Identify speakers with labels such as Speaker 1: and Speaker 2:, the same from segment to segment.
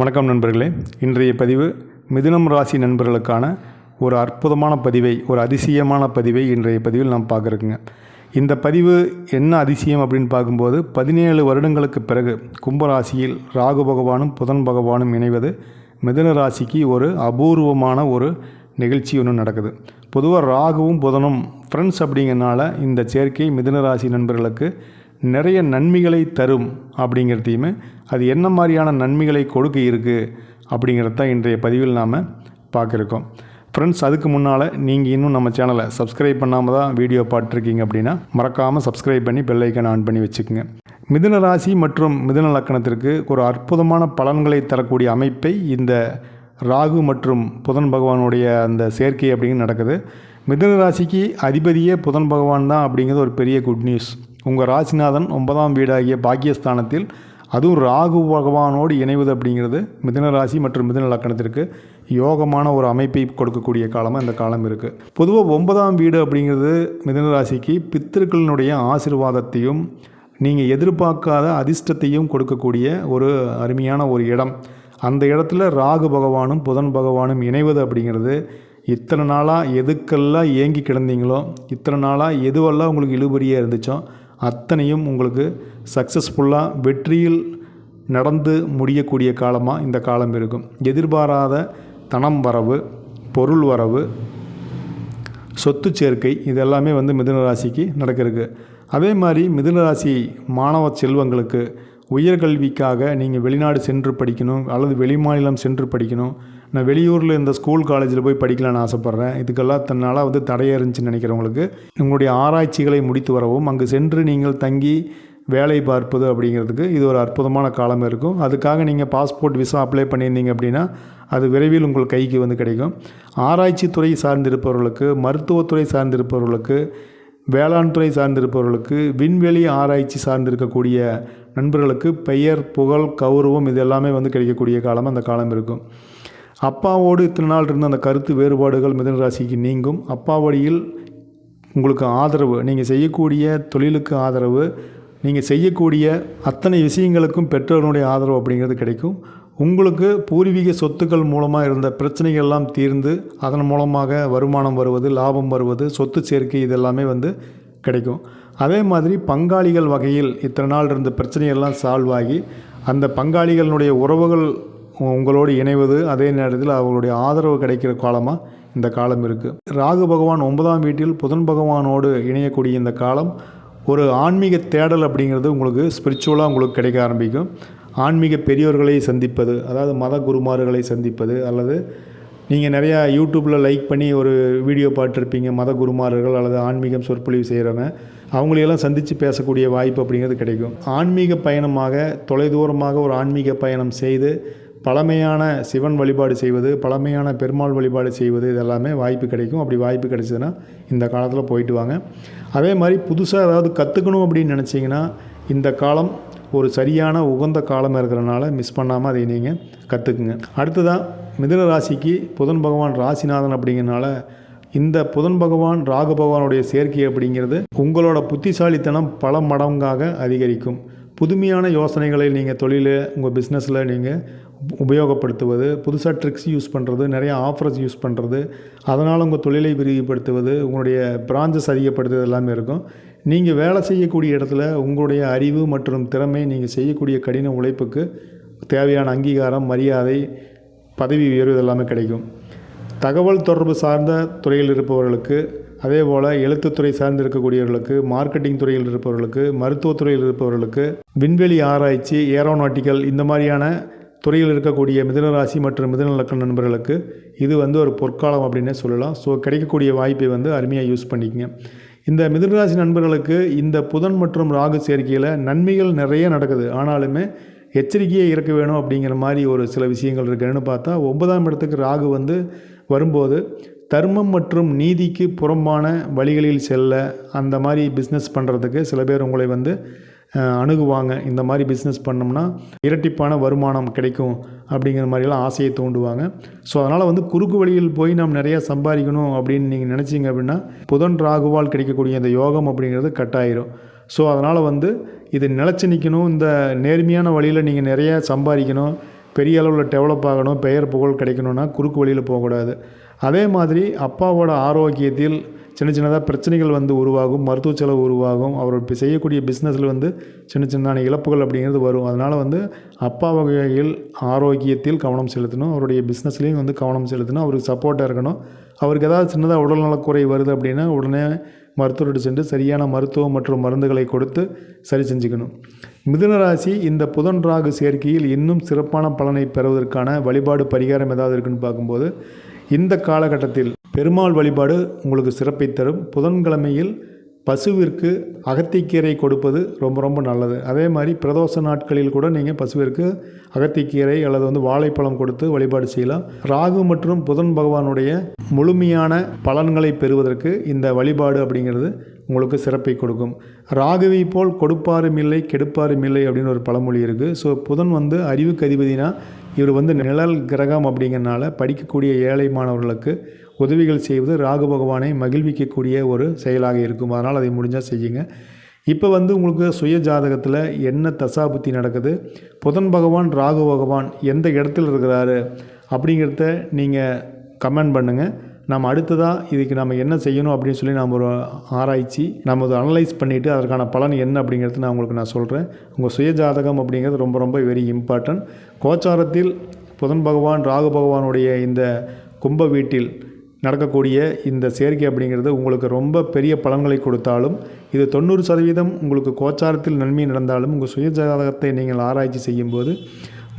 Speaker 1: வணக்கம் நண்பர்களே. இன்றைய பதிவு மிதுனம் ராசி நண்பர்களுக்கான ஒரு அற்புதமான பதிவை ஒரு அதிசயமான பதிவை இன்றைய பதிவில் நாம் பார்க்குறோங்க. இந்த பதிவு என்ன அதிசயம் அப்படின்னு பார்க்கும்போது பதினேழு வருடங்களுக்கு பிறகு கும்பராசியில் ராகு பகவானும் புதன் பகவானும் இணைவது மிதுன ராசிக்கு ஒரு அபூர்வமான ஒரு நிகழ்ச்சி ஒன்று நடக்குது. பொதுவாக ராகுவும் புதனும் ஃப்ரெண்ட்ஸ் அப்படிங்கிறனால இந்த சேர்க்கை மிதுன ராசி நண்பர்களுக்கு நிறைய நன்மைகளை தரும் அப்படிங்கிறதையுமே அது என்ன மாதிரியான நன்மைகளை கொடுக்க இருக்குது அப்படிங்கிறது தான் இன்றைய பதிவில் நாம் பார்க்குறோம். ஃப்ரெண்ட்ஸ் அதுக்கு முன்னால் நீங்கள் இன்னும் நம்ம சேனலை சப்ஸ்கிரைப் பண்ணாமல் தான் வீடியோ பார்த்துருக்கீங்க அப்படின்னா மறக்காமல் சப்ஸ்கிரைப் பண்ணி பெல்லைக்கன் ஆன் பண்ணி வச்சுக்கோங்க. மிதுன ராசி மற்றும் மிதுன லக்கணத்திற்கு ஒரு அற்புதமான பலன்களை தரக்கூடிய அமைப்பை இந்த ராகு மற்றும் புதன் பகவானுடைய அந்த சேர்க்கை அப்படிங்கிறது நடக்குது. மிதுன ராசிக்கு அதிபதியே புதன் பகவான் தான் அப்படிங்கிறது ஒரு பெரிய குட் நியூஸ் உங்கள் ராசிநாதன் ஒன்பதாம் வீடாகிய பாக்கியஸ்தானத்தில் அதுவும் ராகு பகவானோடு இணைவது அப்படிங்கிறது மிதன ராசி மற்றும் மிதன லக்கணத்திற்கு யோகமான ஒரு அமைப்பை கொடுக்கக்கூடிய காலமாக இந்த காலம் இருக்குது பொதுவாக ஒன்பதாம் வீடு அப்படிங்கிறது மிதன ராசிக்கு பித்திருக்களினுடைய ஆசிர்வாதத்தையும் நீங்கள் எதிர்பார்க்காத அதிர்ஷ்டத்தையும் கொடுக்கக்கூடிய ஒரு அருமையான ஒரு இடம். அந்த இடத்துல ராகு பகவானும் புதன் பகவானும் இணைவது அப்படிங்கிறது இத்தனை நாளாக எதுக்கெல்லாம் ஏங்கி கிடந்தீங்களோ இத்தனை நாளாக எதுவெல்லாம் உங்களுக்கு இழுபறியாக இருந்துச்சோ அத்தனையும் உங்களுக்கு சக்ஸஸ்ஃபுல்லாக வெற்றியில் நடந்து முடியக்கூடிய காலமாக இந்த காலம் இருக்கும். எதிர்பாராத தனம் வரவு பொருள் வரவு சொத்து சேர்க்கை இது எல்லாமே வந்து மிதுன ராசிக்கு நடக்கிறதுக்கு. அதே மாதிரி மிதுன ராசி மாணவ செல்வங்களுக்கு உயர்கல்விக்காக நீங்கள் வெளிநாடு சென்று படிக்கணும் அல்லது வெளிமாநிலம் சென்று படிக்கணும் நான் வெளியூரில் இந்த ஸ்கூல் காலேஜில் போய் படிக்கலான்னு ஆசைப்பட்றேன். இதுக்கெல்லாம் தன்னால் வந்து தடையாக இருந்துச்சுன்னு நினைக்கிறவங்களுக்கு உங்களுடைய ஆராய்ச்சிகளை முடித்து வரவும் அங்கு சென்று நீங்கள் தங்கி வேலை பார்ப்பது அப்படிங்கிறதுக்கு இது ஒரு அற்புதமான காலம் இருக்கும். அதுக்காக நீங்கள் பாஸ்போர்ட் விசா அப்ளை பண்ணியிருந்தீங்க அப்படின்னா அது விரைவில் உங்கள் கைக்கு வந்து கிடைக்கும். ஆராய்ச்சி துறை சார்ந்திருப்பவர்களுக்கு மருத்துவத்துறை சார்ந்திருப்பவர்களுக்கு வேளாண் துறை சார்ந்திருப்பவர்களுக்கு விண்வெளி ஆராய்ச்சி சார்ந்திருக்கக்கூடிய நண்பர்களுக்கு பெயர் புகழ் கௌரவம் இது எல்லாமே வந்து கிடைக்கக்கூடிய காலம் அந்த காலம் இருக்கும். அப்பாவோடு இத்தனை நாள் இருந்த அந்த கருத்து வேறுபாடுகள் மிதன ராசிக்கு நீங்கும். அப்பா வழியில் உங்களுக்கு ஆதரவு நீங்கள் செய்யக்கூடிய தொழிலுக்கு ஆதரவு நீங்கள் செய்யக்கூடிய அத்தனை விஷயங்களுக்கும் பெற்றோர்களுடைய ஆதரவு அப்படிங்கிறது கிடைக்கும். உங்களுக்கு பூர்வீக சொத்துக்கள் மூலமாக இருந்த பிரச்சனைகள் எல்லாம் தீர்ந்து அதன் மூலமாக வருமானம் வருவது லாபம் வருவது சொத்து சேர்க்கை இதெல்லாமே வந்து கிடைக்கும். அதே மாதிரி பங்காளிகள் வகையில் இத்தனை நாள் இருந்த பிரச்சனையெல்லாம் சால்வ் ஆகி அந்த பங்காளிகளினுடைய உறவுகள் உங்களோடு இணைவது அதே நேரத்தில் அவர்களுடைய ஆதரவு கிடைக்கிற காலமாக இந்த காலம் இருக்குது ராகு பகவான் ஒன்பதாம் வீட்டில் புதன் பகவானோடு இணையக்கூடிய இந்த காலம் ஒரு ஆன்மீக தேடல் அப்படிங்கிறது உங்களுக்கு ஸ்பிரிச்சுவலாக உங்களுக்கு கிடைக்க ஆரம்பிக்கும். ஆன்மீக பெரியோர்களை சந்திப்பது அதாவது மத குருமார்களை சந்திப்பது அல்லது நீங்கள் நிறையா யூடியூப்பில் லைக் பண்ணி ஒரு வீடியோ பார்த்துருப்பீங்க மத குருமார்கள் அல்லது ஆன்மீகம் சொற்பொழிவு செய்கிறவங்க அவங்களையெல்லாம் சந்தித்து பேசக்கூடிய வாய்ப்பு அப்படிங்கிறது கிடைக்கும். ஆன்மீக பயணமாக தொலைதூரமாக ஒரு ஆன்மீக பயணம் செய்து பழமையான சிவன் வழிபாடு செய்வது பழமையான பெருமாள் வழிபாடு செய்வது இதெல்லாமே வாய்ப்பு கிடைக்கும். அப்படி வாய்ப்பு கிடைச்சதுன்னா இந்த காலத்தில் போயிட்டு வாங்க. அதே மாதிரி புதுசாக ஏதாவது கற்றுக்கணும் அப்படின்னு நினச்சிங்கன்னா இந்த காலம் ஒரு சரியான உகந்த காலம் இருக்கிறனால மிஸ் பண்ணாமல் அதை நீங்கள் கற்றுக்குங்க அடுத்ததாக மிதுன ராசிக்கு புதன் பகவான் ராசிநாதன் அப்படிங்கிறனால இந்த புதன் பகவான் ராகு பகவானுடைய சேர்க்கை அப்படிங்கிறது உங்களோட புத்திசாலித்தனம் பல மடங்காக அதிகரிக்கும். புதுமையான யோசனைகளை நீங்கள் தொழிலில் உங்கள் பிஸ்னஸில் நீங்கள் உபயோகப்படுத்துவது புதுசாக ட்ரிக்ஸ் யூஸ் பண்ணுறது நிறைய ஆஃபர்ஸ் யூஸ் பண்ணுறது அதனால் உங்கள் தொழிலை விரிவுபடுத்துவது உங்களுடைய பிரான்ச்சஸ் அதிகப்படுத்துவது எல்லாமே இருக்கும். நீங்கள் வேலை செய்யக்கூடிய இடத்துல உங்களுடைய அறிவு மற்றும் திறமை நீங்கள் செய்யக்கூடிய கடின உழைப்புக்கு தேவையான அங்கீகாரம் மரியாதை பதவி உயர்வு எல்லாமே கிடைக்கும். தகவல் தொடர்பு சார்ந்த துறையில் இருப்பவர்களுக்கு அதே போல் எழுத்துத்துறை சார்ந்து இருக்கக்கூடியவர்களுக்கு மார்க்கெட்டிங் துறையில் இருப்பவர்களுக்கு மருத்துவத்துறையில் இருப்பவர்களுக்கு விண்வெளி ஆராய்ச்சி ஏரோநாட்டிக்கல் இந்த மாதிரியான துறையில் இருக்கக்கூடிய மிதனராசி மற்றும் மிதன லக்கண நண்பர்களுக்கு இது வந்து ஒரு பொற்காலம் அப்படின்னே சொல்லலாம். ஸோ கிடைக்கக்கூடிய வாய்ப்பை வந்து அருமையாக யூஸ் பண்ணிக்கங்க. இந்த மிதனராசி நண்பர்களுக்கு இந்த புதன் மற்றும் ராகு சேர்க்கையில் நன்மைகள் நிறைய நடக்குது. ஆனாலுமே எச்சரிக்கையே இருக்க வேணும் அப்படிங்கிற மாதிரி ஒரு சில விஷயங்கள் இருக்குன்னு பார்த்தா ஒன்பதாம் இடத்துக்கு ராகு வந்து வரும்போது தர்மம் மற்றும் நீதிக்கு புறம்பான வழிகளில் செல்ல அந்த மாதிரி பிஸ்னஸ் பண்ணுறதுக்கு சில பேர் உங்களை வந்து அணுகுவாங்க. இந்த மாதிரி பிஸ்னஸ் பண்ணோம்னா இரட்டிப்பான வருமானம் கிடைக்கும் அப்படிங்கிற மாதிரிலாம் ஆசையை தூண்டுவாங்க. ஸோ அதனால் வந்து குறுக்கு வழியில் போய் நாம் நிறையா சம்பாதிக்கணும் அப்படின்னு நீங்கள் நினச்சிங்க அப்படின்னா புதன் ராகுவால் கிடைக்கக்கூடிய இந்த யோகம் அப்படிங்கிறது கட்டாயிரும். ஸோ அதனால் வந்து இது நிலச்சி நிற்கணும் இந்த நேர்மையான வழியில் நீங்கள் நிறையா சம்பாதிக்கணும். பெரிய அளவில் டெவலப் ஆகணும். பெயர் புகழ் கிடைக்கணும்னா குறுக்கு வழியில் போகக்கூடாது. அதே மாதிரி அப்பாவோட ஆரோக்கியத்தில் சின்ன சின்னதாக பிரச்சனைகள் வந்து உருவாகும் மருத்துவ செலவு உருவாகும் அவர் இப்போ செய்யக்கூடிய பிஸ்னஸில் வந்து சின்ன சின்ன இழப்புகள் அப்படிங்கிறது வரும். அதனால் வந்து அப்பா வகையில் ஆரோக்கியத்தில் கவனம் செலுத்தணும். அவருடைய பிஸ்னஸ்லேயும் வந்து கவனம் செலுத்தணும். அவருக்கு சப்போர்ட்டாக இருக்கணும். அவருக்கு ஏதாவது சின்னதாக உடல்நலக்குறை வருது அப்படின்னா உடனே மருத்துவர்கிட்ட சென்று சரியான மருத்துவம் மற்றும் மருந்துகளை கொடுத்து சரி செஞ்சுக்கணும். மிதுன ராசி இந்த புதன் ராகு சேர்க்கையில் இன்னும் சிறப்பான பலனை பெறுவதற்கான வழிபாடு பரிகாரம் ஏதாவது இருக்குன்னு பார்க்கும்போது இந்த காலகட்டத்தில் பெருமாள் வழிபாடு உங்களுக்கு சிறப்பை தரும். புதன்கிழமையில் பசுவிற்கு அகத்திக்கீரை கொடுப்பது ரொம்ப ரொம்ப நல்லது. அதே மாதிரி பிரதோஷ நாட்களில் கூட நீங்கள் பசுவிற்கு அகத்திக்கீரை அல்லது வந்து வாழைப்பழம் கொடுத்து வழிபாடு செய்யலாம். ராகு மற்றும் புதன் பகவானுடைய முழுமையான பலன்களை பெறுவதற்கு இந்த வழிபாடு அப்படிங்கிறது உங்களுக்கு சிறப்பை கொடுக்கும். ராகுவை போல் கொடுப்பாரும் இல்லை கெடுப்பாரும் இல்லை அப்படின்னு ஒரு பழமொழி இருக்குது ஸோ புதன் வந்து அறிவுக்கு அதிபதினா இவர் வந்து நிழல் கிரகம் அப்படிங்கிறனால படிக்கக்கூடிய ஏழை மாணவர்களுக்கு உதவிகள் செய்வது ராகு பகவானை மகிழ்விக்கக்கூடிய ஒரு செயலாக இருக்கும். அதனால் அதை முடிஞ்சால் செய்யுங்க. இப்போ வந்து உங்களுக்கு சுய ஜாதகத்தில் என்ன தசாபுத்தி நடக்குது? புதன் பகவான் ராகு பகவான் எந்த இடத்துல இருக்கிறாரு? அப்படிங்கிறத நீங்கள் கமெண்ட் பண்ணுங்கள் நம்ம அடுத்ததாக இதுக்கு நம்ம என்ன செய்யணும் அப்படின்னு சொல்லி நாம் ஒரு ஆராய்ச்சி நம்ம அதை அனலைஸ் பண்ணிவிட்டு அதற்கான பலன் என்ன அப்படிங்கிறது நான் உங்களுக்கு நான் சொல்கிறேன் உங்கள் சுய ஜாதகம் அப்படிங்கிறது ரொம்ப ரொம்ப வெரி இம்பார்ட்டன்ட் கோச்சாரத்தில் புதன் பகவான் ராகு பகவானுடைய இந்த கும்ப வீட்டில் நடக்கக்கூடிய இந்த சேர்க்கை அப்படிங்கிறது உங்களுக்கு ரொம்ப பெரிய பலன்களை கொடுத்தாலும் இது தொண்ணூறு சதவீதம் உங்களுக்கு கோச்சாரத்தில் நன்மை நடந்தாலும் உங்கள் சுய ஜாதகத்தை நீங்கள் ஆராய்ச்சி செய்யும்போது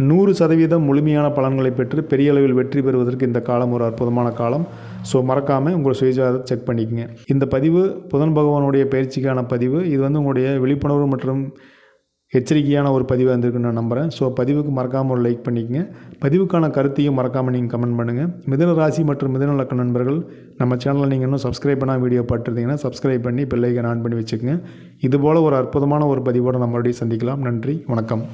Speaker 1: நூறு சதவீதம் முழுமையான பலன்களை பெற்று பெரிய அளவில் வெற்றி பெறுவதற்கு இந்த காலம் ஒரு அற்புதமான காலம். ஸோ மறக்காமல் உங்கள் சுயஜாதத்தை செக் பண்ணிக்கங்க. இந்த பதிவு புதன் பகவானுடைய பயிற்சிக்கான பதிவு. இது வந்து உங்களுடைய விழிப்புணர்வு மற்றும் எச்சரிக்கையான ஒரு பதிவாக இருந்திருக்குன்னு நான் நம்புகிறேன் ஸோ பதிவுக்கு மறக்காமல் ஒரு லைக் பண்ணிக்கங்க. பதிவுக்கான கருத்தையும் மறக்காமல் நீங்கள் கமெண்ட் பண்ணுங்கள் மிதன ராசி மற்றும் மிதன லக்க நண்பர்கள் நம்ம சேனலில் நீங்கள் இன்னும் சப்ஸ்கிரைப் பண்ணால் வீடியோ பார்த்துருந்தீங்கன்னா சப்ஸ்கிரைப் பண்ணி பெல்லைக்கன் ஆன் பண்ணி வச்சுக்கோங்க. இதுபோல் ஒரு அற்புதமான ஒரு பதிவோடு நம்ம மறுபடியும் சந்திக்கலாம். நன்றி வணக்கம்.